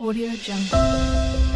Audio Jungle.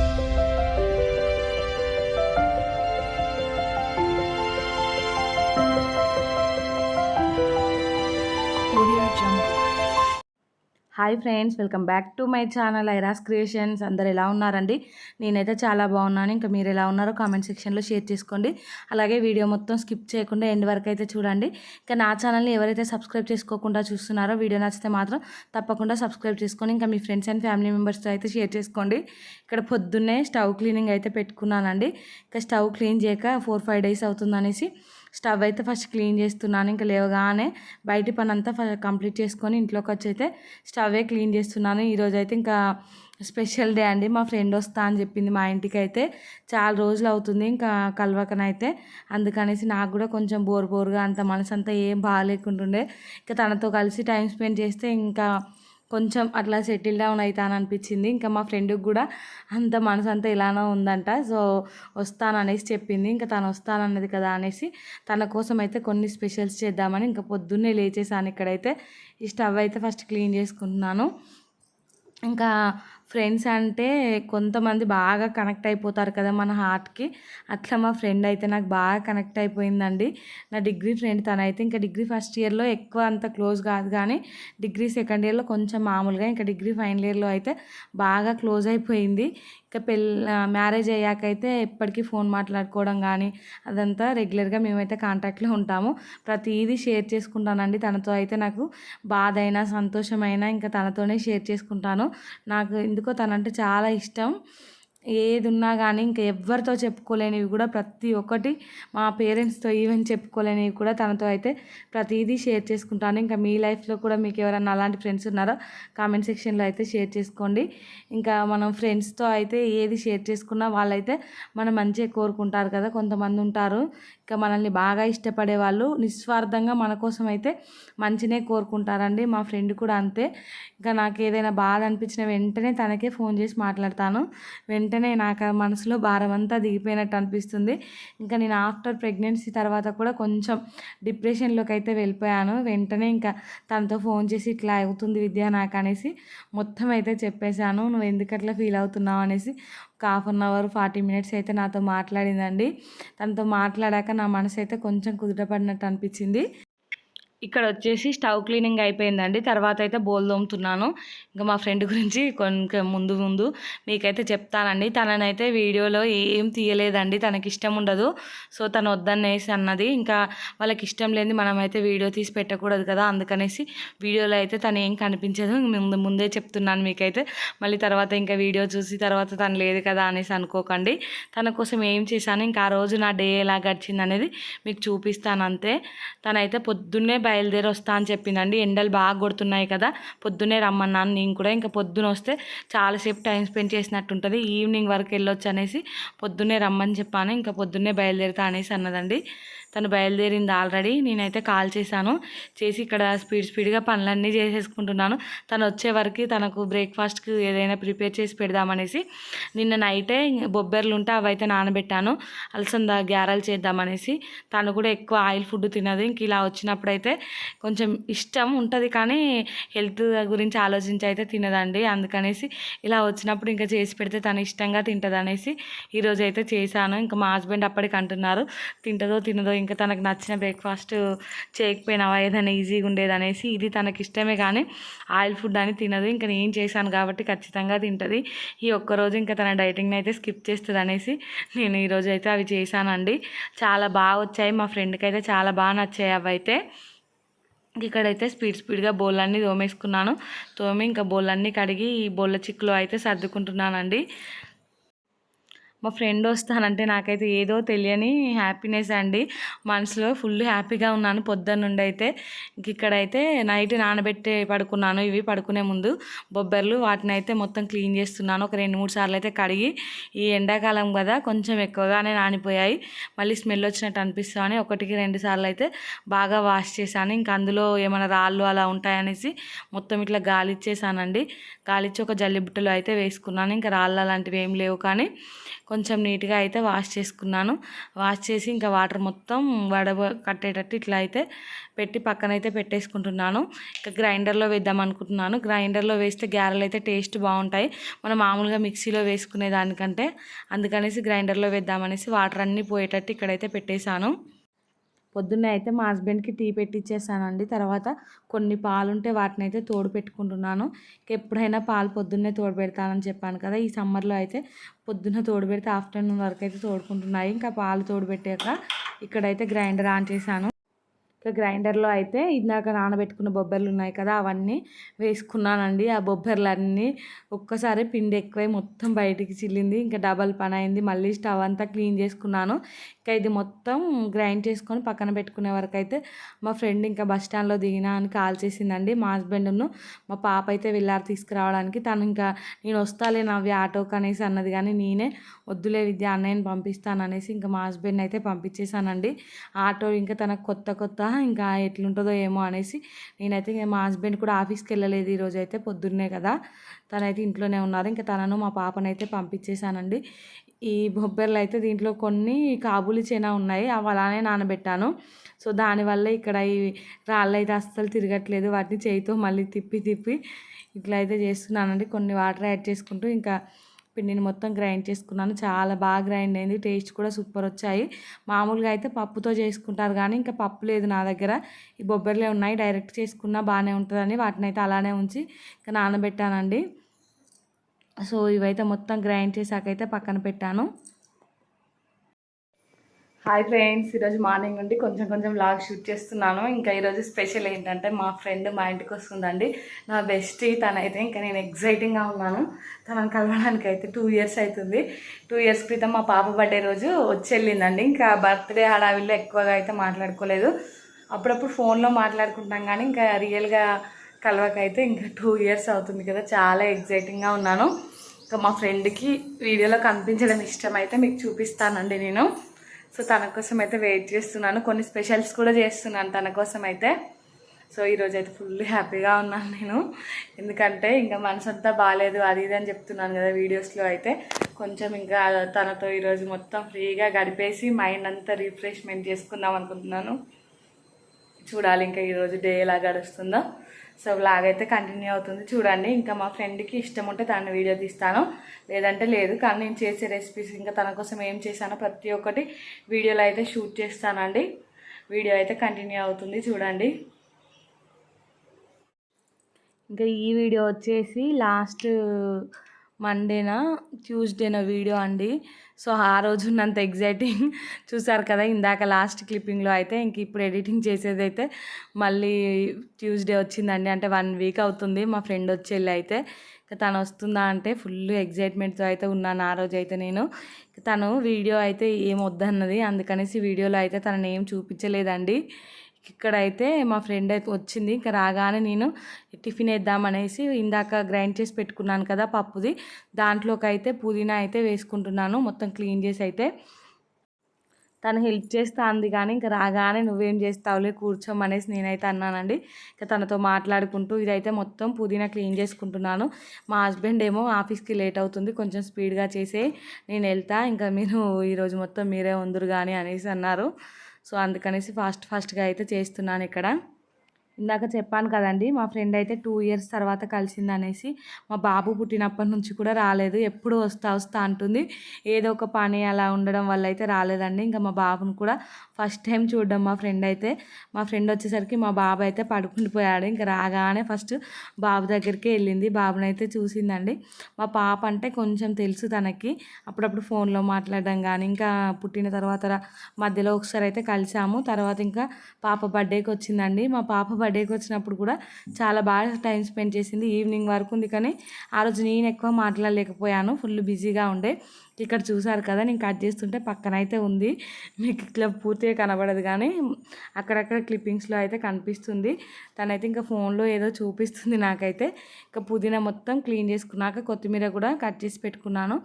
Hi friends welcome back to my channel Iras creations. అందరు ఎలా ఉన్నారండి? నేనైతే చాలా బాగున్నాను. ఇంకా మీరు ఎలా ఉన్నారో కామెంట్ సెక్షన్లో షేర్ చేసుకోండి. అలాగే వీడియో మొత్తం స్కిప్ చేయకుండా ఎండ్ వరకు అయితే చూడండి. ఇంకా నా ఛానల్ని ఎవరైతే సబ్స్క్రైబ్ చేసుకోకుండా చూస్తున్నారో వీడియో నచ్చితే మాత్రం తప్పకుండా సబ్స్క్రైబ్ చేసుకొని ఇంకా మీ ఫ్రెండ్స్ అండ్ ఫ్యామిలీ మెంబర్స్తో అయితే షేర్ చేసుకోండి. ఇక్కడ పొద్దున్నే స్టవ్ క్లీనింగ్ అయితే పెట్టుకున్నానండి. ఇంకా స్టవ్ క్లీన్ చేయక ఫోర్ ఫైవ్ డేస్ అవుతుందనేసి స్టవ్ అయితే ఫస్ట్ క్లీన్ చేస్తున్నాను. ఇంకా లేవగానే బయటి పని అంతా కంప్లీట్ చేసుకొని ఇంట్లోకి వచ్చి అయితే స్టవే క్లీన్ చేస్తున్నాను. ఈరోజు అయితే ఇంకా స్పెషల్ డే అండి. మా ఫ్రెండ్ వస్తా అని చెప్పింది మా ఇంటికి అయితే చాలా రోజులు అవుతుంది ఇంకా కలవకనైతే. అందుకనేసి నాకు కూడా కొంచెం బోర్ బోర్గా అంత మనసు అంతా ఏం బాగాలేకుంటుండే. ఇంకా తనతో కలిసి టైం స్పెండ్ చేస్తే ఇంకా కొంచెం అట్లా సెటిల్ డౌన్ అవుతాను అనిపించింది ఇంకా మా ఫ్రెండ్కి కూడా అంత మనసు అంతా ఇలానే ఉందంట. సో వస్తాననేసి చెప్పింది. ఇంకా తను వస్తానన్నది కదా అనేసి తన కోసం అయితే కొన్ని స్పెషల్స్ చేద్దామని ఇంకా పొద్దున్నే లేచేసాను ఇక్కడైతే. ఈ స్టవ్ అయితే ఫస్ట్ క్లీన్ చేసుకుంటున్నాను. ఇంకా ఫ్రెండ్స్ అంటే కొంతమంది బాగా కనెక్ట్ అయిపోతారు కదా మన హార్ట్కి. అట్లా మా ఫ్రెండ్ అయితే నాకు బాగా కనెక్ట్ అయిపోయిందండి. నా డిగ్రీ ఫ్రెండ్ తనైతే ఇంకా డిగ్రీ ఫస్ట్ ఇయర్లో ఎక్కువ అంత క్లోజ్ కాదు కానీ డిగ్రీ సెకండ్ ఇయర్లో కొంచెం మామూలుగా ఇంకా డిగ్రీ ఫైనల్ ఇయర్లో అయితే బాగా క్లోజ్ అయిపోయింది. పెళ్ళి మ్యారేజ్ అయ్యాకైతే ఎప్పటికీ ఫోన్ మాట్లాడుకోవడం కానీ అదంతా రెగ్యులర్గా మేమైతే కాంటాక్ట్లో ఉంటాము. ప్రతిదీ షేర్ చేసుకుంటానండి. తనతో అయితే నాకు బాధ అయినా సంతోషమైనా ఇంకా తనతోనే షేర్ చేసుకుంటాను. నాకు ఎందుకో తనంటే చాలా ఇష్టం. ఏది ఉన్నా కానీ ఇంకా ఎవరితో చెప్పుకోలేనివి కూడా ప్రతి ఒక్కటి మా పేరెంట్స్తో ఈవెన్ చెప్పుకోలేనివి కూడా తనతో అయితే ప్రతిదీ షేర్ చేసుకుంటాను. ఇంకా మీ లైఫ్లో కూడా మీకు ఎవరైనా అలాంటి ఫ్రెండ్స్ ఉన్నారో? కామెంట్ సెక్షన్లో అయితే షేర్ చేసుకోండి. ఇంకా మనం ఫ్రెండ్స్తో అయితే ఏది షేర్ చేసుకున్నా వాళ్ళైతే మనం మంచిగా కోరుకుంటారు కదా కొంతమంది ఉంటారు. ఇంకా మనల్ని బాగా ఇష్టపడే వాళ్ళు నిస్వార్థంగా మన కోసం అయితే మంచినే కోరుకుంటారండి. మా ఫ్రెండ్ కూడా అంతే. ఇంకా నాకు ఏదైనా బాధ అనిపించిన వెంటనే తనకే ఫోన్ చేసి మాట్లాడతాను. వెంటనే వెంటనే నాకు ఆ మనసులో భారం అంతా దిగిపోయినట్టు అనిపిస్తుంది. ఇంకా నేను ఆఫ్టర్ ప్రెగ్నెన్సీ తర్వాత కూడా కొంచెం డిప్రెషన్లోకి అయితే వెళ్ళిపోయాను. వెంటనే ఇంకా తనతో ఫోన్ చేసి ఇట్లా అవుతుంది విద్య నాకు అనేసి మొత్తం అయితే చెప్పేశాను. నువ్వు ఎందుకట్లా ఫీల్ అవుతున్నావు? అనేసి ఒక half an hour forty minutes అయితే నాతో మాట్లాడిందండి. తనతో మాట్లాడాక నా మనసు అయితే కొంచెం కుదుటపడినట్టు అనిపించింది. ఇక్కడ వచ్చేసి స్టవ్ క్లీనింగ్ అయిపోయిందండి. తర్వాత అయితే బోల్ తోముతున్నాను ఇంకా మా ఫ్రెండ్ గురించి కొంచెం ముందు ముందు మీకైతే చెప్తానండి. తననైతే వీడియోలో ఏం తీయలేదండి. తనకి ఇష్టం ఉండదు. సో తను వద్దనేసి అన్నది. ఇంకా వాళ్ళకి ఇష్టం లేని మనమైతే వీడియో తీసి పెట్టకూడదు కదా. అందుకనేసి వీడియోలో అయితే తను ఏం కనిపించదు ముందు ముందే చెప్తున్నాను మీకైతే. మళ్ళీ తర్వాత ఇంకా వీడియో చూసి తర్వాత తను లేదు కదా అనేసి అనుకోకండి. తన కోసం ఏం చేశాను ఇంకా ఆ రోజు నా డే ఎలా గడిచింది అనేది మీకు చూపిస్తాను అంతే తనైతే పొద్దున్నే బయలుదేరి వస్తా అని చెప్పిందండి. ఎండలు బాగా కొడుతున్నాయి కదా పొద్దున్నే రమ్మన్నాను నేను కూడా. ఇంకా పొద్దున వస్తే చాలాసేపు టైం స్పెండ్ చేసినట్టు ఉంటుంది ఈవినింగ్ వరకు వెళ్ళొచ్చు అనేసి పొద్దున్నే రమ్మని చెప్పాను. ఇంకా పొద్దున్నే బయలుదేరుతా అనేసి అన్నదండి. తను బయలుదేరింది ఆల్రెడీ. నేనైతే కాల్ చేశాను. చేసి ఇక్కడ స్పీడ్ స్పీడ్గా పనులన్నీ చేసేసుకుంటున్నాను. తను వచ్చే వరకు తనకు బ్రేక్ఫాస్ట్కి ఏదైనా ప్రిపేర్ చేసి పెడదామనేసి నిన్న నైటే బొబ్బెర్లు ఉంటే అవైతే నానబెట్టాను. అలసంద గ్యారలు చేద్దామనేసి తను కూడా ఎక్కువ ఆయిల్ ఫుడ్ తినదు. ఇంక ఇలా వచ్చినప్పుడైతే కొంచెం ఇష్టం ఉంటుంది కానీ హెల్త్ గురించి ఆలోచించి అయితే తినదండి. అందుకనేసి ఇలా వచ్చినప్పుడు ఇంకా చేసి పెడితే తను ఇష్టంగా తింటుంది అనేసి ఈరోజు అయితే చేశాను. ఇంకా మా హస్బెండ్ అప్పటికి అంటున్నారు తింటుందో తినదో ఇంకా తనకు నచ్చిన బ్రేక్ఫాస్ట్ చేయకపోయినావా? ఏదైనా ఈజీగా ఉండేది అనేసి ఇది తనకి ఇష్టమే కానీ ఆయిల్ ఫుడ్ అని తినదు. ఇంకా నేను చేశాను కాబట్టి ఖచ్చితంగా తింటుంది. ఈ ఒక్కరోజు ఇంకా తన డైటింగ్ని అయితే స్కిప్ చేస్తుంది అనేసి నేను ఈరోజు అయితే అవి చేశానండి. చాలా బాగా వచ్చాయి. మా ఫ్రెండ్కి అయితే చాలా బాగా నచ్చాయి అవి అయితే. ఇక్కడైతే స్పీడ్ స్పీడ్గా బౌలన్నీ తోమేసుకున్నాను. తోమి ఇంకా బౌలన్నీ కడిగి ఈ బౌల్ల చిక్కులో అయితే సర్దుకుంటున్నానండి. మా ఫ్రెండ్ వస్తానంటే నాకైతే ఏదో తెలియని హ్యాపీనెస్ అండి. మనసులో ఫుల్ హ్యాపీగా ఉన్నాను పొద్దున్న నుండి అయితే. ఇంక ఇక్కడైతే నైట్ నానబెట్టి పడుకున్నాను ఇవి పడుకునే ముందు. బొబ్బర్లు వాటిని అయితే మొత్తం క్లీన్ చేస్తున్నాను. ఒక రెండు మూడు సార్లు అయితే కడిగి ఈ ఎండాకాలం కదా కొంచెం ఎక్కువగానే నానిపోయాయి. మళ్ళీ స్మెల్ వచ్చినట్టు అనిపిస్తామని ఒకటికి రెండు సార్లు అయితే బాగా వాష్ చేశాను. ఇంకా అందులో ఏమైనా రాళ్ళు అలా ఉంటాయనేసి మొత్తం ఇట్లా గాలిచ్చేసానండి. గాలిచ్చి ఒక జల్లి బుట్టలో అయితే వేసుకున్నాను. ఇంకా రాళ్ళు అలాంటివి ఏం లేవు కానీ కొంచెం నీట్గా అయితే వాష్ చేసుకున్నాను. వాష్ చేసి ఇంకా వాటర్ మొత్తం వడ కట్టేటట్టు ఇట్లా అయితే పెట్టి పక్కనైతే పెట్టేసుకుంటున్నాను. ఇంకా గ్రైండర్లో వేద్దాం అనుకుంటున్నాను. గ్రైండర్లో వేస్తే గ్యారెలు అయితే టేస్ట్ బాగుంటాయి. మనం మామూలుగా మిక్సీలో వేసుకునే దానికంటే. అందుకనేసి గ్రైండర్లో వేద్దామనేసి వాటర్ అన్నీ పోయేటట్టు ఇక్కడైతే పెట్టేశాను. పొద్దున్నే అయితే మా హస్బెండ్కి టీ పెట్టిచ్చేసానండి. తర్వాత కొన్ని పాలుంటే వాటిని అయితే తోడు పెట్టుకుంటున్నాను. ఎప్పుడైనా పాలు పొద్దున్నే తోడు పెడతానని చెప్పాను కదా ఈ సమ్మర్లో అయితే పొద్దున్న తోడు పెడితే ఆఫ్టర్నూన్ వరకు అయితే తోడుకుంటున్నాయి. ఇంకా పాలు తోడు పెట్టాక ఇక్కడైతే గ్రైండర్ ఆన్ చేశాను. ఇంకా గ్రైండర్లో అయితే ఇందాక నానబెట్టుకున్న బొబ్బర్లు ఉన్నాయి కదా అవన్నీ వేసుకున్నానండి. ఆ బొబ్బర్లన్నీ ఒక్కసారి పిండి ఎక్కువై మొత్తం బయటికి చిల్లింది. ఇంకా డబల్ పని అయింది మళ్ళీ స్టవ్ అంతా క్లీన్ చేసుకున్నాను. ఇంకా ఇది మొత్తం గ్రైండ్ చేసుకొని పక్కన పెట్టుకునే వరకు అయితే మా ఫ్రెండ్ ఇంకా బస్ స్టాండ్లో దిగినా అని కాల్ చేసిందండి. మా హస్బెండ్ను మా పాప అయితే వెళ్ళారు తీసుకురావడానికి. తను ఇంకా నేను వస్తాలే నవ్వి ఆటోకి అనేసి అన్నది కానీ నేనే వద్దులే విద్య అన్నయ్యని పంపిస్తాను అనేసి ఇంకా మా హస్బెండ్ అయితే పంపించేశానండి. ఆటో ఇంకా తనకు కొత్త కొత్త ఇంకా ఎట్లుంటుందో ఏమో అనేసి నేనైతే ఇంకా మా హస్బెండ్ కూడా ఆఫీస్కి వెళ్ళలేదు ఈరోజు అయితే పొద్దున్నే కదా. తనైతే ఇంట్లోనే ఉన్నారు. ఇంకా తనను మా పాపనైతే పంపించేశానండి. ఈ బొబ్బర్లు అయితే దీంట్లో కొన్ని కాబూలి చేనా ఉన్నాయి. అవి అలానే నానబెట్టాను. సో దానివల్ల ఇక్కడ ఈ రాళ్ళు అయితే అస్సలు తిరగట్లేదు. వాటిని చేయితో మళ్ళీ తిప్పి తిప్పి ఇట్లా అయితే చేస్తున్నానండి. కొన్ని వాటర్ యాడ్ చేసుకుంటూ ఇంకా పిండిని మొత్తం గ్రైండ్ చేసుకున్నాను. చాలా బాగా గ్రైండ్ అయింది. టేస్ట్ కూడా సూపర్ వచ్చాయి. మామూలుగా అయితే పప్పుతో చేసుకుంటారు కానీ ఇంకా పప్పు లేదు నా దగ్గర. ఈ బొబ్బర్లే ఉన్నాయి. డైరెక్ట్ చేసుకున్నా బాగానే ఉంటుందని వాటిని అయితే అలానే ఉంచి ఇంకా నానబెట్టానండి. సో ఇవైతే మొత్తం గ్రైండ్ చేశాకైతే పక్కన పెట్టాను. హాయ్ ఫ్రెండ్స్ ఈరోజు మార్నింగ్ నుండి కొంచెం కొంచెం లాగ్ షూట్ చేస్తున్నాను. ఇంకా ఈరోజు స్పెషల్ ఏంటంటే మా ఫ్రెండ్ మా ఇంటికి వస్తుందండి. నా బెస్టీ తనైతే ఇంకా నేను ఎగ్జైటింగ్గా ఉన్నాను. తనను కలవడానికి అయితే టూ ఇయర్స్ అవుతుంది. టూ ఇయర్స్ క్రితం మా పాప బర్త్డే రోజు వచ్చెళ్ళిందండి. ఇంకా బర్త్డే హడావిల్లో ఎక్కువగా అయితే మాట్లాడుకోలేదు. అప్పుడప్పుడు ఫోన్లో మాట్లాడుకుంటాం కానీ ఇంకా రియల్గా కలవకైతే ఇంకా టూ ఇయర్స్ అవుతుంది కదా. చాలా ఎగ్జైటింగ్గా ఉన్నాను. ఇంకా మా ఫ్రెండ్కి వీడియోలో కనిపించడం ఇష్టం అయితే మీకు చూపిస్తానండి నేను. సో తన కోసం అయితే వెయిట్ చేస్తున్నాను. కొన్ని స్పెషల్స్ కూడా చేస్తున్నాను తన కోసం అయితే సో ఈరోజు అయితే ఫుల్ హ్యాపీగా ఉన్నాను నేను. ఎందుకంటే ఇంకా మనసు అంతా బాగాలేదు అది ఇది అని చెప్తున్నాను కదా వీడియోస్లో అయితే. కొంచెం ఇంకా తనతో ఈరోజు మొత్తం ఫ్రీగా గడిపేసి మైండ్ అంతా రిఫ్రెష్మెంట్ చేసుకుందాం అనుకుంటున్నాను. చూడాలి ఇంకా ఈరోజు డే ఎలా గడుస్తుందో. సో బ్లాగ్ అయితే కంటిన్యూ అవుతుంది. చూడండి ఇంకా మా ఫ్రెండ్కి ఇష్టం ఉంటే తను వీడియో తీస్తాను. లేదంటే లేదు కానీ నేను చేసే రెసిపీస్ ఇంకా తన కోసం ఏం చేశానో ప్రతి ఒక్కటి వీడియోలో అయితే షూట్ చేస్తానండి. వీడియో అయితే కంటిన్యూ అవుతుంది చూడండి. ఇంకా ఈ వీడియో వచ్చేసి లాస్ట్ మండేనా ట్యూస్డేనా వీడియో అండి. సో ఆ రోజు ఉన్నంత ఎగ్జైటింగ్ చూసారు కదా ఇందాక లాస్ట్ క్లిప్పింగ్లో అయితే ఇంక ఇప్పుడు ఎడిటింగ్ చేసేదైతే మళ్ళీ ట్యూస్డే వచ్చిందండి. అంటే వన్ వీక్ అవుతుంది. మా ఫ్రెండ్ వచ్చేళ్ళి అయితే తను వస్తుందా అంటే ఫుల్ ఎగ్జైట్మెంట్తో అయితే ఉన్నాను ఆ రోజు అయితే నేను. తను వీడియో అయితే ఏం వద్దన్నది. అందుకనేసి వీడియోలో అయితే తనని ఏం చూపించలేదండి. ఇక్కడైతే మా ఫ్రెండ్ అయితే వచ్చింది. ఇంకా రాగానే నేను టిఫిన్ వేద్దామనేసి ఇందాక గ్రైండ్ చేసి పెట్టుకున్నాను కదా పప్పుది. దాంట్లోకి అయితే పుదీనా అయితే వేసుకుంటున్నాను. మొత్తం క్లీన్ చేసి అయితే తను హెల్ప్ చేస్తా అంది కానీ ఇంకా రాగానే నువ్వేం చేస్తావులే కూర్చోమనేసి నేనైతే అన్నానండి. ఇంకా తనతో మాట్లాడుకుంటూ ఇదైతే మొత్తం పుదీనా క్లీన్ చేసుకుంటున్నాను. మా హస్బెండ్ ఏమో ఆఫీస్కి లేట్ అవుతుంది. కొంచెం స్పీడ్గా చేసే నేను వెళ్తా. ఇంకా మీరు ఈరోజు మొత్తం మీరే ఉందరు కానీ అనేసి అన్నారు. సో అందుకనేసి ఫాస్ట్ ఫాస్ట్గా అయితే చేస్తున్నాను ఇక్కడ. ఇందాక చెప్పాను కదండి మా ఫ్రెండ్ అయితే టూ ఇయర్స్ తర్వాత కలిసింది అనేసి మా బాబు పుట్టినప్పటి నుంచి కూడా రాలేదు ఎప్పుడు వస్తా వస్తా అంటుంది. ఏదో ఒక పని అలా ఉండడం వల్ల అయితే రాలేదండి. ఇంకా మా బాబుని కూడా ఫస్ట్ టైం చూడడం మా ఫ్రెండ్ అయితే. మా ఫ్రెండ్ వచ్చేసరికి మా బాబు అయితే పడుకుండిపోయాడు ఇంకా రాగానే ఫస్ట్ బాబు దగ్గరికి వెళ్ళింది. బాబుని అయితే చూసిందండి. మా పాప అంటే కొంచెం తెలుసు తనకి. అప్పుడప్పుడు ఫోన్లో మాట్లాడడం కానీ ఇంకా పుట్టిన తర్వాత మధ్యలో ఒకసారి అయితే కలిసాము. తర్వాత ఇంకా పాప బర్త్డేకి వచ్చిందండి. మా పాప బర్త్డేకి వచ్చినప్పుడు కూడా చాలా బాగా టైం స్పెండ్ చేసింది ఈవినింగ్ వరకు ఉంది. కానీ ఆ రోజు నేను ఎక్కువ మాట్లాడలేకపోయాను. ఫుల్ బిజీగా ఉండే. ఇక్కడ చూసారు కదా నేను కట్ చేస్తుంటే పక్కన అయితే ఉంది. మీకు ఇట్లా పూర్తిగా కనబడదు కానీ అక్కడక్కడ క్లిప్పింగ్స్లో అయితే కనిపిస్తుంది. తనైతే ఇంకా ఫోన్లో ఏదో చూపిస్తుంది నాకైతే. ఇంకా పుదీనా మొత్తం క్లీన్ చేసుకున్నాక కొత్తిమీర కూడా కట్ చేసి పెట్టుకున్నాను.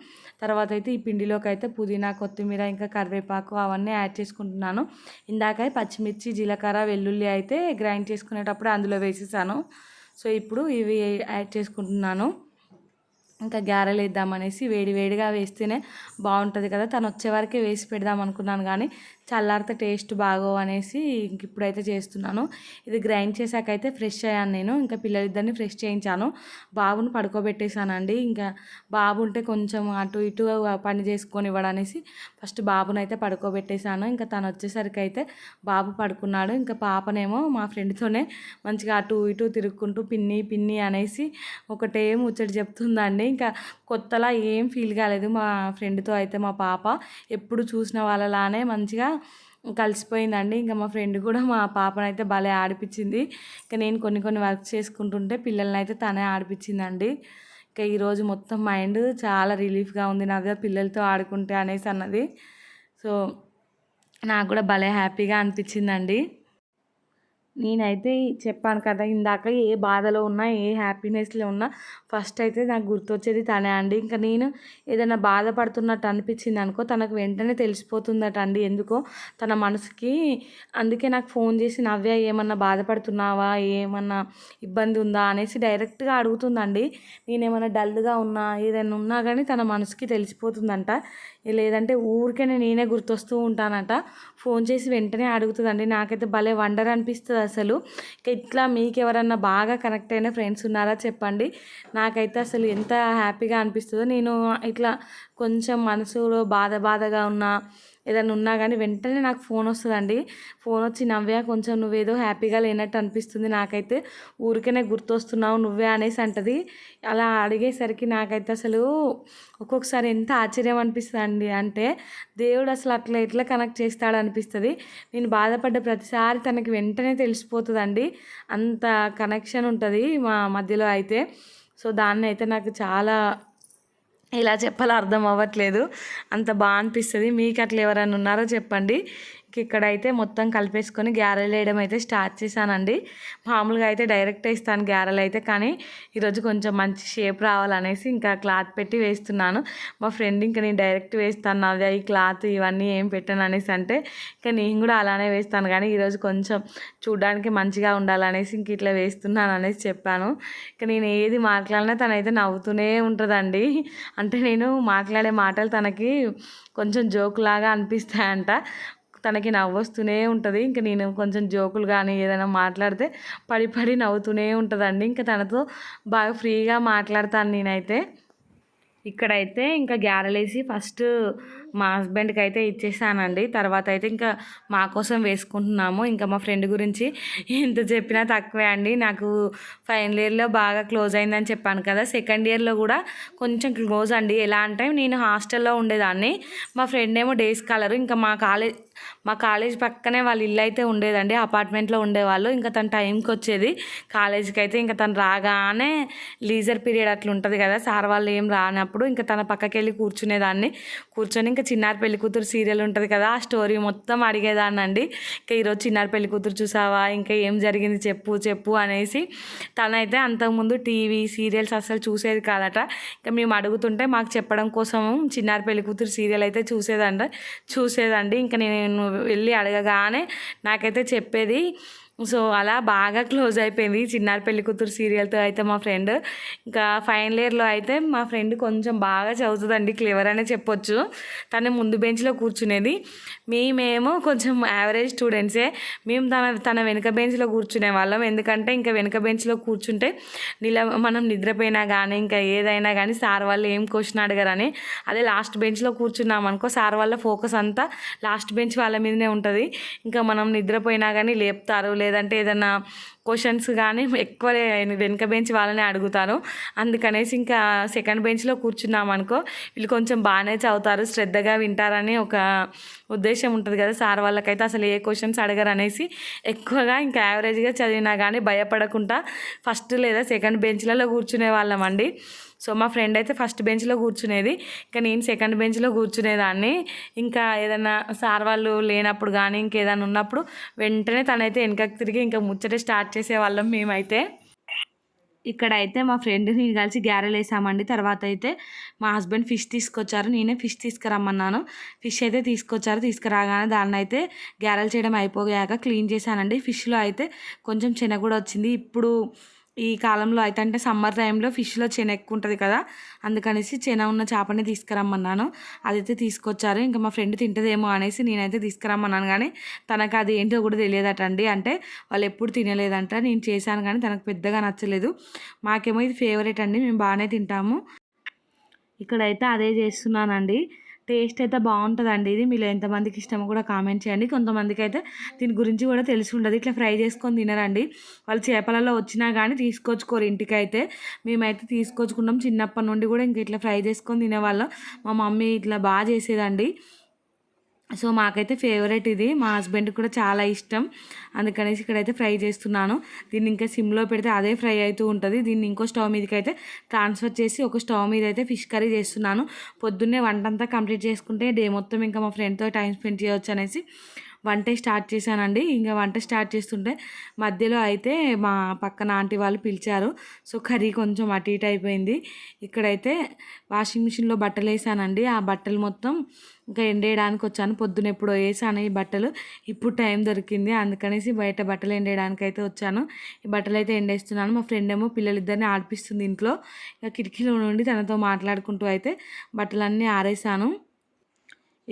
తర్వాత అయితే ఈ పిండిలోకి అయితే పుదీనా కొత్తిమీర ఇంకా కరివేపాకు అవన్నీ యాడ్ చేసుకుంటున్నాను. ఇందాక పచ్చిమిర్చి జీలకర్ర వెల్లుల్లి అయితే గ్రైండ్ చేసుకునేటప్పుడు అందులో వేసేసాను. సో ఇప్పుడు ఇవి యాడ్ చేసుకుంటున్నాను. ఇంకా గ్యారెలు వేద్దామనేసి వేడి వేడిగా వేస్తేనే బాగుంటుంది కదా. తను వచ్చే వరకే వేసి పెడదాం అనుకున్నాను కానీ చల్లారితే టేస్ట్ బాగో అనేసి ఇంక ఇప్పుడైతే చేస్తున్నాను. ఇది గ్రైండ్ చేశాక అయితే ఫ్రెష్ అయ్యాను నేను. ఇంకా పిల్లలిద్దరిని ఫ్రెష్ చేయించాను. బాబుని పడుకోబెట్టేశానండి. ఇంకా బాబు ఉంటే కొంచెం అటు ఇటు పని చేసుకొని ఇవ్వడనేసి ఫస్ట్ బాబును అయితే పడుకోబెట్టేశాను. ఇంకా తను వచ్చేసరికి అయితే బాబు పడుకున్నాడు. ఇంకా పాపనేమో మా ఫ్రెండ్తోనే మంచిగా అటు ఇటు తిరుక్కుంటూ పిన్ని పిన్ని అనేసి ఒకటే ముచ్చటి చెప్తుందండి. ఇంకా కొత్తలా ఏం ఫీల్ కాలేదు మా ఫ్రెండ్తో అయితే మా పాప. ఎప్పుడు చూసిన వాళ్ళలానే మంచిగా కలిసిపోయిందండి. ఇంకా మా ఫ్రెండ్ కూడా మా పాపనైతే భలే ఆడిపించింది ఇంకా నేను కొన్ని కొన్ని వర్క్ చేసుకుంటుంటే పిల్లల్ని అయితే తనే ఆడిపించిందండి ఇంకా ఈరోజు మొత్తం మైండ్ చాలా రిలీఫ్గా ఉంది. నాదే పిల్లలతో ఆడుకుంటే అనేసి అన్నది సో నాకు కూడా భలే హ్యాపీగా అనిపించిందండి నేనైతే చెప్పాను కదా ఇందాక ఏ బాధలో ఉన్నా ఏ హ్యాపీనెస్లో ఉన్నా ఫస్ట్ అయితే నాకు గుర్తొచ్చేది తనే అండి. ఇంకా నేను ఏదైనా బాధపడుతున్నట్టు అనిపించింది అనుకో తనకు వెంటనే తెలిసిపోతుందట అండి. ఎందుకో తన మనసుకి అందుకే నాకు ఫోన్ చేసి నవ్య ఏమన్నా బాధపడుతున్నావా? ఏమన్నా ఇబ్బంది ఉందా? అనేసి డైరెక్ట్గా అడుగుతుందండి. నేనేమన్నా డల్గా ఉన్నా ఏదైనా ఉన్నా కానీ తన మనసుకి తెలిసిపోతుందంట. లేదంటే ఊరికే నేనే గుర్తొస్తూ ఉంటానంట. ఫోన్ చేసి వెంటనే అడుగుతుందండి. నాకైతే భలే వండర్ అనిపిస్తుంది అసలు. ఇట్లా మీకు ఎవరన్నా బాగా కనెక్ట్ అయిన ఫ్రెండ్స్ ఉన్నారా చెప్పండి. నాకైతే అసలు ఎంత హ్యాపీగా అనిపిస్తుందో. నేను ఇట్లా కొంచెం మనసులో బాధ బాధగా ఉన్నా ఏదైనా ఉన్నా కానీ వెంటనే నాకు ఫోన్ వస్తుందండి. ఫోన్ వచ్చి నవ్వే కొంచెం నువ్వేదో హ్యాపీగా లేనట్టు అనిపిస్తుంది నాకైతే. ఊరికేనే గుర్తొస్తున్నావు నువ్వే అనేసి అంటది. అలా అడిగేసరికి నాకైతే అసలు ఒక్కొక్కసారి ఎంత ఆశ్చర్యం అనిపిస్తుంది అండి అంటే దేవుడు అసలు అట్లా ఎట్లా కనెక్ట్ చేస్తాడు అనిపిస్తుంది నేను బాధపడ్డ ప్రతిసారి తనకి వెంటనే తెలిసిపోతుందండి. అంత కనెక్షన్ ఉంటుంది మా మధ్యలో అయితే. సో దాన్ని అయితే నాకు చాలా ఇలా చెప్పాలో అర్థం అవ్వట్లేదు. అంత బాగా అనిపిస్తుంది. మీకు అట్లా ఎవరైనా ఉన్నారో చెప్పండి. ఇక్కడైతే మొత్తం కలిపేసుకొని గ్యారెలు వేయడం అయితే స్టార్ట్ చేశానండి. మామూలుగా అయితే డైరెక్ట్ వేస్తాను గ్యారెలు అయితే కానీ ఈరోజు కొంచెం మంచి షేప్ రావాలనేసి ఇంకా క్లాత్ పెట్టి వేస్తున్నాను. మా ఫ్రెండ్ ఇంకా నేను డైరెక్ట్ వేస్తాను నాది ఈ క్లాత్ ఇవన్నీ ఏం పెట్టాను అనేసి అంటే ఇంకా నేను కూడా అలానే వేస్తాను. కానీ ఈరోజు కొంచెం చూడడానికి మంచిగా ఉండాలనేసి ఇంక ఇట్లా వేస్తున్నాను అనేసి చెప్పాను. ఇంకా నేను ఏది మాట్లాడినా తనైతే నవ్వుతూనే ఉంటుందండి. అంటే నేను మాట్లాడే మాటలు తనకి కొంచెం జోకులాగా అనిపిస్తాయంట. తనకి నవ్వొస్తూనే ఉంటుంది. ఇంకా నేను కొంచెం జోకులు కానీ ఏదైనా మాట్లాడితే పడి పడి నవ్వుతూనే ఉంటుందండి. ఇంకా తనతో బాగా ఫ్రీగా మాట్లాడతాను నేనైతే. ఇక్కడైతే ఇంకా గ్యారలేసి ఫస్ట్ మా హస్బెండ్కి అయితే ఇచ్చేసానండి. తర్వాత అయితే ఇంకా మా కోసం వేసుకుంటున్నాము. ఇంకా మా ఫ్రెండ్ గురించి ఎంత చెప్పినా తక్కువే అండి. నాకు ఫైనల్ ఇయర్లో బాగా క్లోజ్ అయిందని చెప్పాను కదా. సెకండ్ ఇయర్లో కూడా కొంచెం క్లోజ్ అండి. ఎలా అంటే నేను హాస్టల్లో ఉండేదాన్ని. మా ఫ్రెండ్ ఏమో డేస్ కలర్. ఇంకా మా కాలేజ్ మా కాలేజ్ పక్కనే వాళ్ళ ఇల్లు అయితే ఉండేదండి అపార్ట్మెంట్లో ఉండేవాళ్ళు. ఇంకా తన టైంకి వచ్చేది. కాలేజీకి అయితే ఇంకా తను రాగానే లీజర్ పీరియడ్ అట్లా ఉంటుంది కదా సార్ వాళ్ళు ఏం రానప్పుడు ఇంకా తన పక్కకి వెళ్ళి కూర్చునేదాన్ని. కూర్చొని ఇంకా చిన్నారి పెళ్ళి కూతురు సీరియల్ ఉంటుంది కదా ఆ స్టోరీ మొత్తం అడిగేదాన్ని అండి ఇంకా ఈరోజు చిన్నారి పెళ్ళి కూతురు చూసావా ఇంకా ఏం జరిగింది చెప్పు చెప్పు అనేసి తనైతే అంతకుముందు టీవీ సీరియల్స్ అసలు చూసేది కాదట. ఇంకా మేము అడుగుతుంటే మాకు చెప్పడం కోసం చిన్నారి పెళ్ళి కూతురు సీరియల్ అయితే చూసేదండి చూసేదండి. ఇంకా నేను వెళ్ళి అడగగానే నాకైతే చెప్పేది సో అలా బాగా క్లోజ్ అయిపోయింది. చిన్నారి పెళ్ళి కూతురు సీరియల్తో అయితే మా ఫ్రెండ్. ఇంకా ఫైనల్ ఇయర్లో అయితే మా ఫ్రెండ్ కొంచెం బాగా చదువుతుందండి క్లివర్ అనే చెప్పొచ్చు. తను ముందు బెంచ్లో కూర్చునేది. మేమేమో కొంచెం యావరేజ్ స్టూడెంట్సే. మేము తన తన వెనుక బెంచ్లో కూర్చునే వాళ్ళం. ఎందుకంటే ఇంకా వెనుక బెంచ్లో కూర్చుంటే నిల మనం నిద్రపోయినా కానీ ఇంకా ఏదైనా కానీ సార్ వాళ్ళు ఏం క్వశ్చన్ అడగరని అదే లాస్ట్ బెంచ్లో కూర్చున్నాం అనుకో సార్ వాళ్ళ ఫోకస్ అంతా లాస్ట్ బెంచ్ వాళ్ళ మీదనే ఉంటుంది. ఇంకా మనం నిద్రపోయినా కానీ లేపుతారు లేదంటే ఏదన్నా క్వశ్చన్స్ కానీ ఎక్కువ వెనుక బెంచ్ వాళ్ళని అడుగుతాను అందుకనేసి ఇంకా సెకండ్ బెంచ్లో కూర్చున్నాం అనుకో వీళ్ళు కొంచెం బాగానే చదువుతారు శ్రద్ధగా వింటారని ఒక ఉద్దేశం ఉంటుంది కదా సార్ వాళ్ళకైతే అసలు ఏ క్వశ్చన్స్ అడగరు అనేసి ఎక్కువగా ఇంకా యావరేజ్గా చదివినా కానీ భయపడకుండా ఫస్ట్ లేదా సెకండ్ బెంచ్లలో కూర్చునే వాళ్ళం అండి. సో మా ఫ్రెండ్ అయితే ఫస్ట్ బెంచ్లో కూర్చునేది. ఇంకా నేను సెకండ్ బెంచ్లో కూర్చునేదాన్ని. ఇంకా ఏదైనా సార్ వాళ్ళు లేనప్పుడు కానీ ఇంకేదైనా ఉన్నప్పుడు వెంటనే తనైతే వెనకకి తిరిగి ఇంకా ముచ్చటే స్టార్ట్ చేసేవాళ్ళం మేమైతే. ఇక్కడ అయితే మా ఫ్రెండ్ నేను కలిసి గ్యారెలు వేసామండి. తర్వాత అయితే మా హస్బెండ్ ఫిష్ తీసుకొచ్చారు. నేనే ఫిష్ తీసుకురమ్మన్నాను. ఫిష్ అయితే తీసుకొచ్చారు. తీసుకురాగానే దాన్ని అయితే గ్యారెలు చేయడం అయిపోయాక క్లీన్ చేశానండి. ఫిష్లో అయితే కొంచెం చిన్న కూడా వచ్చింది. ఇప్పుడు ఈ కాలంలో అయితే అంటే సమ్మర్ టైంలో ఫిష్లో చెన ఎక్కువ ఉంటుంది కదా అందుకనేసి చెన ఉన్న చేపని తీసుకురమ్మన్నాను. అదైతే తీసుకొచ్చారు. ఇంకా మా ఫ్రెండ్ తింటదేమో అనేసి నేనైతే తీసుకురమ్మన్నాను. కానీ తనకు అది ఏంటో కూడా తెలియదట అండి. అంటే వాళ్ళు ఎప్పుడు తినలేదంట. నేను చేశాను కానీ తనకు పెద్దగా నచ్చలేదు. మాకేమో ఇది ఫేవరెట్ అండి. మేము బాగానే తింటాము. ఇక్కడైతే అదే చేస్తున్నానండి. టేస్ట్ అయితే బాగుంటుందండి ఇది. మీలో ఎంతమందికి ఇష్టమో కూడా కామెంట్ చేయండి. కొంతమందికి అయితే దీని గురించి కూడా తెలిసి ఉండదు. ఇట్లా ఫ్రై చేసుకొని తినరండి. వాళ్ళు చేపలలో వచ్చినా కానీ తీసుకొచ్చుకోరు ఇంటికి అయితే మేమైతే తీసుకొచ్చుకున్నాం. చిన్నప్పటి నుండి కూడా ఇంక ఇట్లా ఫ్రై చేసుకొని తినేవాళ్ళం. మా మమ్మీ ఇట్లా బాగా చేసేదండి. సో మాకైతే ఫేవరెట్ ఇది. మా హస్బెండ్కి కూడా చాలా ఇష్టం. అందుకనేసి ఇక్కడైతే ఫ్రై చేస్తున్నాను. దీన్ని ఇంకా సిమ్లో పెడితే అదే ఫ్రై అవుతూ ఉంటుంది. దీన్ని ఇంకో స్టవ్ మీదకి అయితే ట్రాన్స్ఫర్ చేసి ఒక స్టవ్ మీద అయితే ఫిష్ కర్రీ చేస్తున్నాను. పొద్దున్నే వంట అంతా కంప్లీట్ చేసుకుంటే డే మొత్తం ఇంకా మా ఫ్రెండ్తో టైం స్పెండ్ చేయొచ్చు అనేసి వంట స్టార్ట్ చేశానండి. ఇంకా వంట స్టార్ట్ చేస్తుంటే మధ్యలో అయితే మా పక్కన ఆంటీ వాళ్ళు పిలిచారు. సో కర్రీ కొంచెం అటు ఇటు అయిపోయింది. ఇక్కడైతే వాషింగ్ మిషన్లో బట్టలు వేసానండి. ఆ బట్టలు మొత్తం ఇంకా ఎండేయడానికి వచ్చాను. పొద్దున ఎప్పుడో వేసాను ఈ బట్టలు. ఇప్పుడు టైం దొరికింది. అందుకనేసి బయట బట్టలు ఎండేయడానికి అయితే వచ్చాను. ఈ బట్టలు అయితే ఎండేస్తున్నాను. మా ఫ్రెండ్ ఏమో పిల్లలిద్దరిని ఆడిపిస్తుంది ఇంట్లో. ఇక కిటికీలో నుండి తనతో మాట్లాడుకుంటూ అయితే బట్టలన్నీ ఆరేసాను.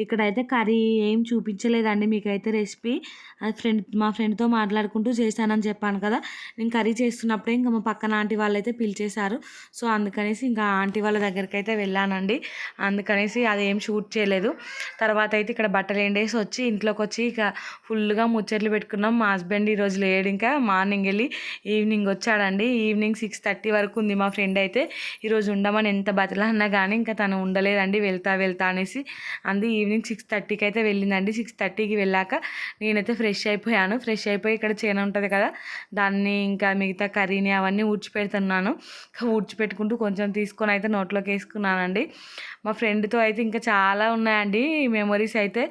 ఇక్కడైతే కర్రీ ఏం చూపించలేదండి మీకైతే రెసిపీ. అది ఫ్రెండ్ మా ఫ్రెండ్తో మాట్లాడుకుంటూ చేశానని చెప్పాను కదా. నేను కర్రీ చేస్తున్నప్పుడే ఇంకా మా పక్కన ఆంటీ వాళ్ళైతే పిలిచేశారు. సో అందుకనేసి ఇంకా ఆంటీ వాళ్ళ దగ్గరికి అయితే వెళ్ళానండి. అందుకనేసి అది ఏం షూట్ చేయలేదు. తర్వాత అయితే ఇక్కడ బట్టలు ఎండేసి వచ్చి ఇంట్లోకి వచ్చి ఇక ఫుల్గా ముచ్చట్లు పెట్టుకున్నాం. మా హస్బెండ్ ఈరోజు లేడు ఇంకా. మార్నింగ్ వెళ్ళి ఈవినింగ్ వచ్చాడండి. ఈవినింగ్ సిక్స్ థర్టీ వరకు ఉంది మా ఫ్రెండ్ అయితే. ఈరోజు ఉండమని ఎంత బతలన్నా కానీ ఇంకా తను ఉండలేదండి. వెళ్తా వెళ్తా అనేసి అంది. ఈవినింగ్ సిక్స్ థర్టీకి అయితే వెళ్ళిందండి. సిక్స్ థర్టీకి వెళ్ళాక నేనైతే ఫ్రెష్ అయిపోయాను. ఫ్రెష్ అయిపోయి ఇక్కడ చేను ఉంటుంది కదా దాన్ని ఇంకా మిగతా కర్రీని అవన్నీ ఊడ్చిపెడుతున్నాను. ఊడ్చిపెట్టుకుంటూ కొంచెం తీసుకొని అయితే నోట్లోకి వేసుకున్నానండి. మా ఫ్రెండ్తో అయితే ఇంకా చాలా ఉన్నాయండి మెమొరీస్ అయితే.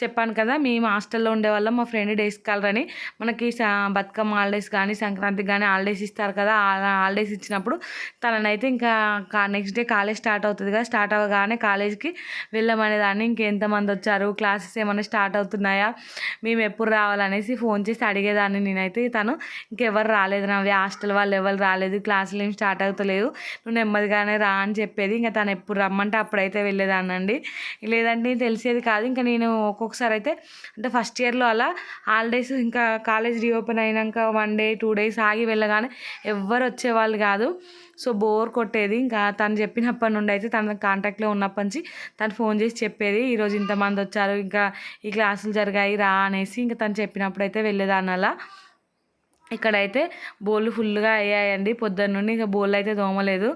చెప్పాను కదా మేము హాస్టల్లో ఉండేవాళ్ళం మా ఫ్రెండ్ డేస్ కలరని. మనకి బతుకమ్మ హాలిడేస్ కానీ సంక్రాంతికి కానీ హాలిడేస్ ఇస్తారు కదా హాలిడేస్ ఇచ్చినప్పుడు తననైతే ఇంకా నెక్స్ట్ డే కాలేజ్ స్టార్ట్ అవుతుంది కదా స్టార్ట్ అవ్వగానే కాలేజ్కి వెళ్ళమనేదాన్ని. ఎంతమంది వచ్చారు? క్లాసెస్ ఏమైనా స్టార్ట్ అవుతున్నాయా? మేము ఎప్పుడు రావాలనేసి ఫోన్ చేసి అడిగేదాన్ని నేనైతే. తను ఇంకెవరు రాలేదు నా హాస్టల్ వాళ్ళు ఎవరు రాలేదు. క్లాసులు ఏం స్టార్ట్ అవుతలేదు నువ్వు నెమ్మదిగానే రా అని చెప్పేది. ఇంకా తను ఎప్పుడు రమ్మంటే అప్పుడైతే వెళ్ళేదానండి లేదంటే తెలిసేది కాదు. ఇంకా నేను ఒక్కొక్కసారి అయితే అంటే ఫస్ట్ ఇయర్లో అలా హాలిడేస్ ఇంకా కాలేజ్ రీఓపెన్ అయినాక వన్ డే టూ డేస్ ఆగి వెళ్ళగానే ఎవ్వరు వచ్చేవాళ్ళు కాదు. సో బోర్ కొట్టేది. ఇంకా తను చెప్పినప్పటి నుండి అయితే తన కాంటాక్ట్లో ఉన్నప్పటి నుంచి తను ఫోన్ చేసి చెప్పేది ఈరోజు ఇంతమంది వచ్చారు ఇంకా ఈ క్లాసులు జరిగాయి రా అనేసి. ఇంకా తను చెప్పినప్పుడు అయితే వెళ్ళేదాన్ని అలా. ఇక్కడైతే బోళ్ళు ఫుల్గా అయ్యాయండి. పొద్దున్న నుండి ఇంకా బోళ్ళు అయితే తోమలేదు.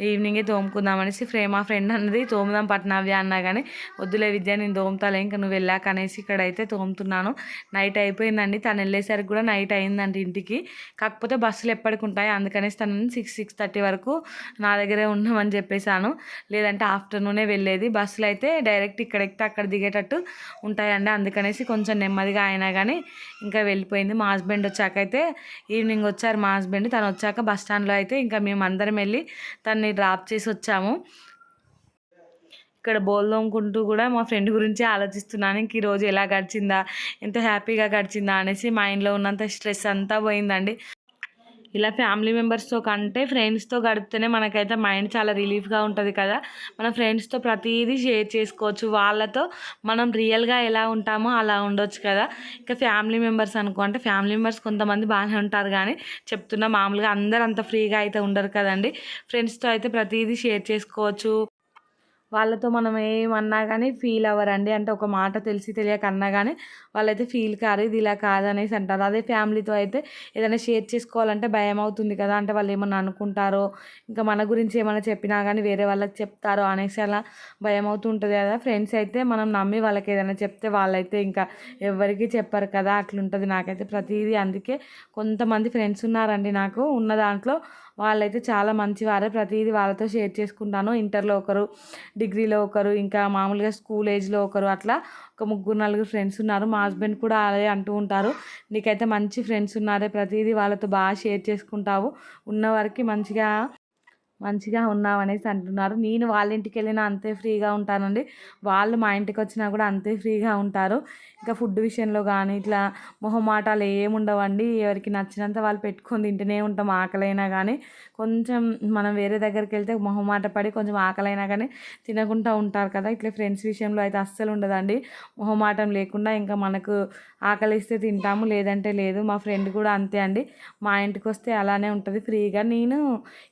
ఈవినింగే తోముకుందాం అనేసి ఫ్రేమ్ మా ఫ్రెండ్ అన్నది తోముదాం పట్నావ్య అన్నా కానీ వద్దులే విద్య నేను తోముతాలే ఇంకా నువ్వు వెళ్ళాక అనేసి ఇక్కడైతే తోముతున్నాను. నైట్ అయిపోయిందండి. తను వెళ్ళేసరికి కూడా నైట్ అయిందండి ఇంటికి. కాకపోతే బస్సులు ఎప్పటికి ఉంటాయి అందుకనేసి తను సిక్స్ సిక్స్ థర్టీ వరకు నా దగ్గరే ఉన్నామని చెప్పేశాను. లేదంటే ఆఫ్టర్నూనే వెళ్ళేది. బస్సులు అయితే డైరెక్ట్ ఇక్కడ ఎక్కితే అక్కడ దిగేటట్టు ఉంటాయండి. అందుకనేసి కొంచెం నెమ్మదిగా అయినా కానీ ఇంకా వెళ్ళిపోయింది. మా హస్బెండ్ వచ్చాకైతే ఈవినింగ్ వచ్చారు మా హస్బెండ్. తను వచ్చాక బస్ స్టాండ్లో అయితే ఇంకా మేము అందరం వెళ్ళి తనని డ్రాప్ చేసి వచ్చాము. ఇక్కడ బోల్దోముకుంటూ కూడా మా ఫ్రెండ్ గురించి ఆలోచిస్తున్నాను. ఇంక ఈరోజు ఎలా గడిచిందా? ఎంత హ్యాపీగా గడిచిందా? అనేసి మైండ్లో ఉన్నంత స్ట్రెస్ అంతా పోయిందండి. ఇలా ఫ్యామిలీ మెంబర్స్తో కంటే ఫ్రెండ్స్తో గడిపితేనే మనకైతే మైండ్ చాలా రిలీఫ్గా ఉంటుంది కదా. మన ఫ్రెండ్స్తో ప్రతిదీ షేర్ చేసుకోవచ్చు. వాళ్ళతో మనం రియల్గా ఎలా ఉంటామో అలా ఉండొచ్చు కదా. ఇంకా ఫ్యామిలీ మెంబర్స్ అనుకో అంటే ఫ్యామిలీ మెంబర్స్ కొంతమంది బాగానే ఉంటారు కానీ చెప్తున్నా మామూలుగా అందరూ అంత ఫ్రీగా అయితే ఉండరు కదండి. ఫ్రెండ్స్తో అయితే ప్రతిదీ షేర్ చేసుకోవచ్చు. వాళ్ళతో మనం ఏమన్నా కానీ ఫీల్ అవ్వరండి. అంటే ఒక మాట తెలిసి తెలియక అన్నా కానీ వాళ్ళైతే ఫీల్ కారు ఇది ఇలా కాదనేసి అంటారు. అదే ఫ్యామిలీతో అయితే ఏదైనా షేర్ చేసుకోవాలంటే భయం అవుతుంది కదా. అంటే వాళ్ళు ఏమన్నా అనుకుంటారో ఇంకా మన గురించి ఏమైనా చెప్పినా కానీ వేరే వాళ్ళకి చెప్తారో అనేసి అలా భయం అవుతుంటుంది కదా. ఫ్రెండ్స్ అయితే మనం నమ్మి వాళ్ళకి ఏదైనా చెప్తే వాళ్ళైతే ఇంకా ఎవరికి చెప్పరు కదా. అట్లుంటుంది నాకైతే ప్రతిదీ. అందుకే కొంతమంది ఫ్రెండ్స్ ఉన్నారండి నాకు. ఉన్న దాంట్లో వాళ్ళైతే చాలా మంచివారే. ప్రతిదీ వాళ్ళతో షేర్ చేసుకుంటాను. ఇంటర్లో ఒకరు డిగ్రీలో ఒకరు ఇంకా మామూలుగా స్కూల్ ఏజ్లో ఒకరు అట్లా ఒక ముగ్గురు నలుగురు ఫ్రెండ్స్ ఉన్నారు. మా హస్బెండ్ కూడా అలాగే అంటూ ఉంటారు. నీకైతే మంచి ఫ్రెండ్స్ ఉన్నారే. ప్రతిదీ వాళ్ళతో బాగా షేర్ చేసుకుంటావు. ఉన్నవారికి మంచిగా మంచిగా ఉన్నామనేసి అంటున్నారు. నేను వాళ్ళ ఇంటికి వెళ్ళినా అంతే ఫ్రీగా ఉంటానండి. వాళ్ళు మా ఇంటికి వచ్చినా కూడా అంతే ఫ్రీగా ఉంటారు. ఇంకా ఫుడ్ విషయంలో కానీ ఇట్లా మొహమాటాలు ఏముండవండి. ఎవరికి నచ్చినంత వాళ్ళు పెట్టుకొని తింటూనే ఉంటాం ఆకలైనా కానీ కొంచెం మనం వేరే దగ్గరికి వెళ్తే మొహమాట పడి కొంచెం ఆకలైనా కానీ తినకుండా ఉంటారు కదా. ఇట్లా ఫ్రెండ్స్ విషయంలో అయితే అస్సలు ఉండదండి. మొహమాటం లేకుండా ఇంకా మనకు ఆకలిస్తే తింటాము లేదంటే లేదు. మా ఫ్రెండ్ కూడా అంతే అండి. మా ఇంటికి వస్తే అలానే ఉంటుంది ఫ్రీగా. నేను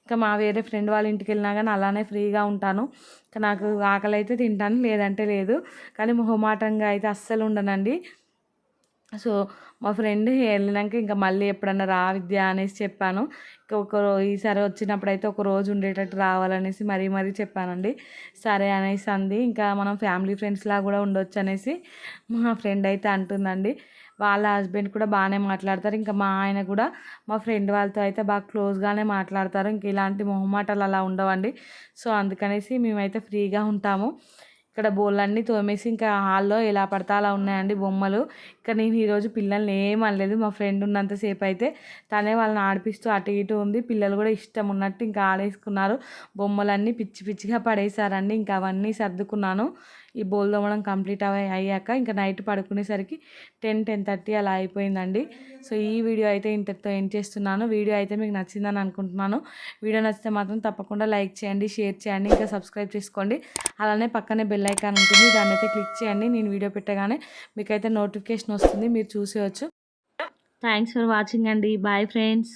ఇంకా మా వేరే ఫ్రెండ్ వాళ్ళ ఇంటికి వెళ్ళినా కానీ అలానే ఫ్రీగా ఉంటాను. ఇంకా నాకు ఆకలి అయితే తింటాను లేదంటే లేదు. కానీ మొహమాటంగా అయితే అస్సలు ఉండనండి. సో మా ఫ్రెండ్ వెళ్ళినాక ఇంకా మళ్ళీ ఎప్పుడన్నా రా విద్య అనేసి చెప్పాను. ఇంకా ఒక ఈసారి వచ్చినప్పుడు అయితే ఒక రోజు ఉండేటట్టు రావాలనేసి మరీ మరీ చెప్పానండి. సరే అనేసి అంది. ఇంకా మనం ఫ్యామిలీ ఫ్రెండ్స్లా కూడా ఉండొచ్చు అనేసి మా ఫ్రెండ్ అయితే అంటుందండి. వాళ్ళ హస్బెండ్ కూడా బాగానే మాట్లాడతారు. ఇంకా మా ఆయన కూడా మా ఫ్రెండ్ వాళ్ళతో అయితే బాగా క్లోజ్గానే మాట్లాడతారు. ఇంక ఇలాంటి మొహమాటాలు అలా ఉండవండి. సో అందుకనేసి మేమైతే ఫ్రీగా ఉంటాము. ఇక్కడ బోళ్ళన్నీ తోమేసి ఇంకా హాల్లో ఎలా పడతా అలా ఉన్నాయండి బొమ్మలు. ఇంకా నేను ఈరోజు పిల్లల్ని ఏం అనలేదు. మా ఫ్రెండ్ ఉన్నంతసేపు అయితే తనే వాళ్ళని ఆడిపిస్తూ అటు ఇటు ఉంది. పిల్లలు కూడా ఇష్టం ఉన్నట్టు ఇంకా ఆడేసుకున్నారు. బొమ్మలన్నీ పిచ్చి పిచ్చిగా పడేసారండి ఇంకా అవన్నీ సర్దుకున్నాను. ఈ బోల్ తోమడం కంప్లీట్ అయ్యి అయ్యాక ఇంకా నైట్ పడుకునేసరికి టెన్ టెన్ థర్టీ అలా అయిపోయిందండి. సో ఈ వీడియో అయితే ఇంతటితో ఎండ్ చేస్తున్నాను. వీడియో అయితే మీకు నచ్చిందని అనుకుంటున్నాను. వీడియో నచ్చితే మాత్రం తప్పకుండా లైక్ చేయండి షేర్ చేయండి ఇంకా సబ్స్క్రైబ్ చేసుకోండి. అలానే పక్కనే బెల్ ఐకాన్ ఉంటుంది. దాన్ని అయితే క్లిక్ చేయండి. నేను వీడియో పెట్టగానే మీకైతే నోటిఫికేషన్ వస్తుంది. మీరు చూసేయచ్చు. థ్యాంక్స్ ఫర్ వాచింగ్ అండి. Bye friends